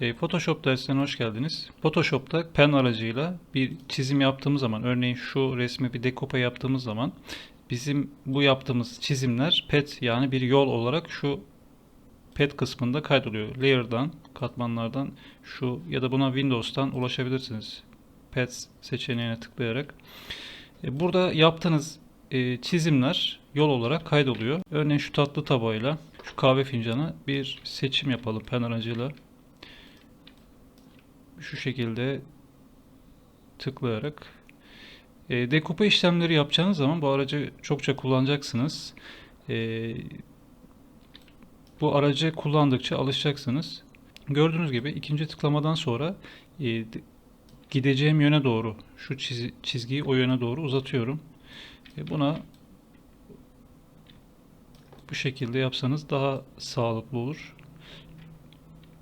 E, Photoshop derslerine hoş geldiniz. Photoshop'ta pen aracıyla bir çizim yaptığımız zaman, örneğin şu resmi bir dekopa yaptığımız zaman bizim bu yaptığımız çizimler pet yani bir yol olarak şu pet kısmında kaydoluyor. Layer'dan, katmanlardan şu ya da buna Windows'tan ulaşabilirsiniz. Pets seçeneğine tıklayarak. E, Burada yaptığınız e, çizimler yol olarak kaydoluyor. Örneğin şu tatlı tabağıyla şu kahve fincanı bir seçim yapalım pen aracıyla. Şu şekilde tıklayarak e, dekupa işlemleri yapacağınız zaman bu aracı çokça kullanacaksınız. E, bu aracı kullandıkça alışacaksınız. Gördüğünüz gibi ikinci tıklamadan sonra e, gideceğim yöne doğru şu çizi- çizgiyi o yöne doğru uzatıyorum. E, buna bu şekilde yapsanız daha sağlıklı olur.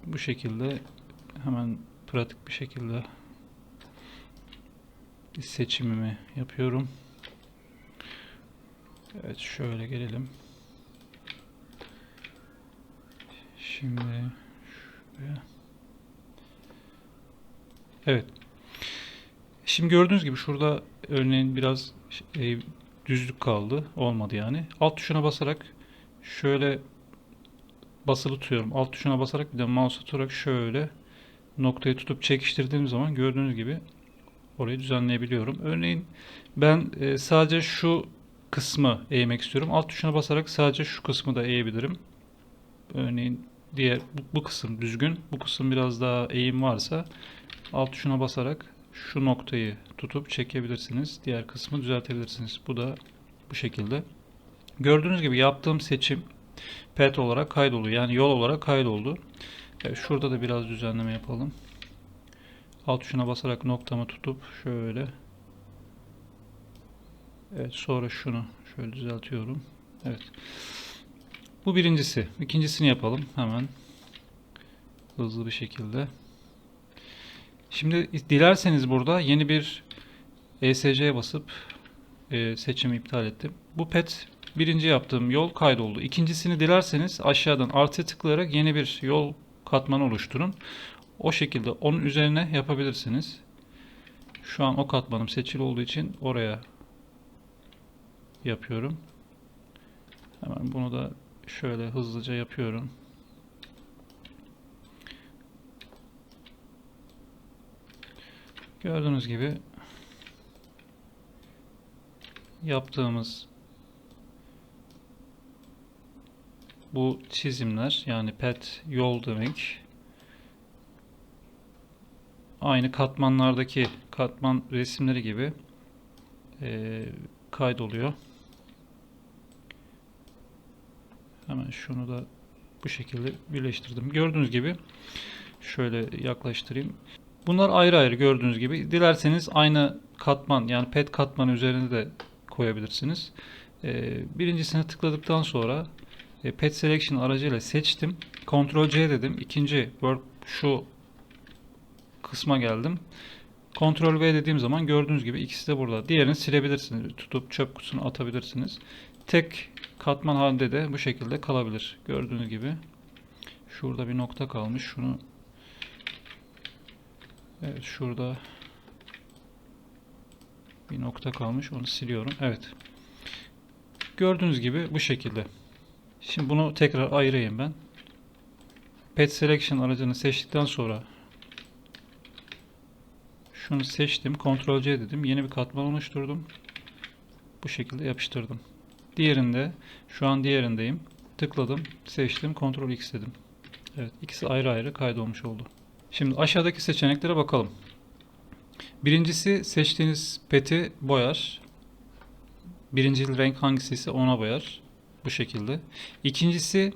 Bu şekilde hemen pratik bir şekilde seçimimi yapıyorum. Evet şöyle gelelim. Şimdi şuraya. Evet. Şimdi gördüğünüz gibi şurada örneğin biraz e, düzlük kaldı. Olmadı yani. Alt tuşuna basarak şöyle basılı tutuyorum. Alt tuşuna basarak bir de mouse tutarak şöyle noktayı tutup çekiştirdiğim zaman gördüğünüz gibi orayı düzenleyebiliyorum. Örneğin ben e, sadece şu kısmı eğmek istiyorum. Alt tuşuna basarak sadece şu kısmı da eğebilirim. Örneğin diğer bu, bu kısım düzgün, bu kısım biraz daha eğim varsa alt tuşuna basarak şu noktayı tutup çekebilirsiniz. Diğer kısmı düzeltebilirsiniz. Bu da bu şekilde. Gördüğünüz gibi yaptığım seçim pet olarak kaydoluyor. Yani yol olarak kaydoldu. Evet, şurada da biraz düzenleme yapalım. Alt tuşuna basarak noktamı tutup şöyle. Evet sonra şunu şöyle düzeltiyorum. Evet. Bu birincisi. İkincisini yapalım hemen. Hızlı bir şekilde. Şimdi dilerseniz burada yeni bir ESC'ye basıp e, seçimi iptal ettim. Bu pet birinci yaptığım yol kaydoldu. İkincisini dilerseniz aşağıdan artı tıklayarak yeni bir yol katmanı oluşturun. O şekilde onun üzerine yapabilirsiniz. Şu an o katmanım seçili olduğu için oraya yapıyorum. Hemen bunu da şöyle hızlıca yapıyorum. Gördüğünüz gibi yaptığımız bu çizimler yani pet yol demek aynı katmanlardaki katman resimleri gibi eee, kaydoluyor. Hemen şunu da bu şekilde birleştirdim. Gördüğünüz gibi şöyle yaklaştırayım. Bunlar ayrı ayrı gördüğünüz gibi. Dilerseniz aynı katman yani pet katmanı üzerine de koyabilirsiniz. Ee, birincisine tıkladıktan sonra e, pet selection aracıyla seçtim. Ctrl C dedim. İkinci work şu kısma geldim. Ctrl V dediğim zaman gördüğünüz gibi ikisi de burada. Diğerini silebilirsiniz. Tutup çöp kutusuna atabilirsiniz. Tek katman halinde de bu şekilde kalabilir. Gördüğünüz gibi. Şurada bir nokta kalmış. Şunu Evet şurada bir nokta kalmış. Onu siliyorum. Evet. Gördüğünüz gibi bu şekilde. Şimdi bunu tekrar ayırayım ben. Pet Selection aracını seçtikten sonra şunu seçtim. Ctrl C dedim. Yeni bir katman oluşturdum. Bu şekilde yapıştırdım. Diğerinde şu an diğerindeyim. Tıkladım, seçtim, Ctrl X dedim. Evet, ikisi ayrı ayrı kaydolmuş oldu. Şimdi aşağıdaki seçeneklere bakalım. Birincisi seçtiğiniz peti boyar. Birinci renk hangisi ise ona boyar. Bu şekilde. İkincisi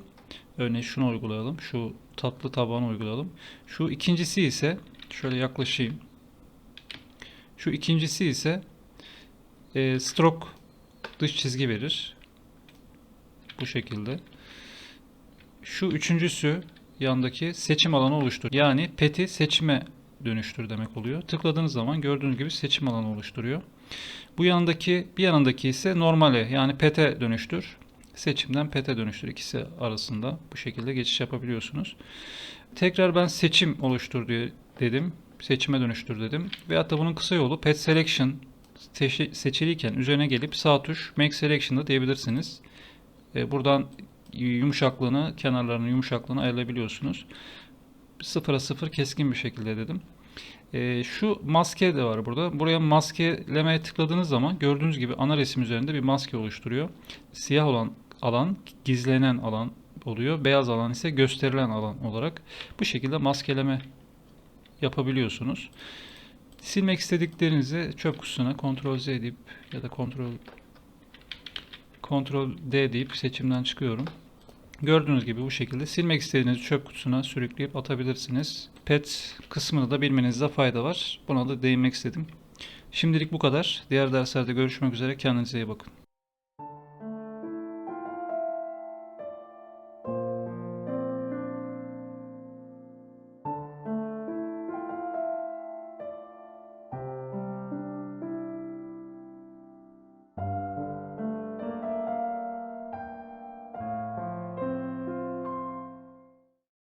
örneğin şunu uygulayalım. Şu tatlı tabağını uygulayalım. Şu ikincisi ise şöyle yaklaşayım. Şu ikincisi ise e, stroke dış çizgi verir. Bu şekilde. Şu üçüncüsü yandaki seçim alanı oluştur. Yani peti seçime dönüştür demek oluyor. Tıkladığınız zaman gördüğünüz gibi seçim alanı oluşturuyor. Bu yanındaki bir yanındaki ise normale yani pete dönüştür. Seçimden pet'e dönüştür. İkisi arasında bu şekilde geçiş yapabiliyorsunuz. Tekrar ben seçim oluştur diye dedim. Seçime dönüştür dedim. Veyahut da bunun kısa yolu pet selection seçi- seçiliyken üzerine gelip sağ tuş make selection'da diyebilirsiniz. E, buradan yumuşaklığını, kenarlarının yumuşaklığını ayarlayabiliyorsunuz. Sıfıra sıfır keskin bir şekilde dedim. E, şu maske de var burada. Buraya maskelemeye tıkladığınız zaman gördüğünüz gibi ana resim üzerinde bir maske oluşturuyor. Siyah olan alan gizlenen alan oluyor. Beyaz alan ise gösterilen alan olarak bu şekilde maskeleme yapabiliyorsunuz. Silmek istediklerinizi çöp kutusuna Ctrl Z deyip ya da Ctrl Ctrl D deyip seçimden çıkıyorum. Gördüğünüz gibi bu şekilde silmek istediğiniz çöp kutusuna sürükleyip atabilirsiniz. Pet kısmını da bilmenizde fayda var. Buna da değinmek istedim. Şimdilik bu kadar. Diğer derslerde görüşmek üzere. Kendinize iyi bakın.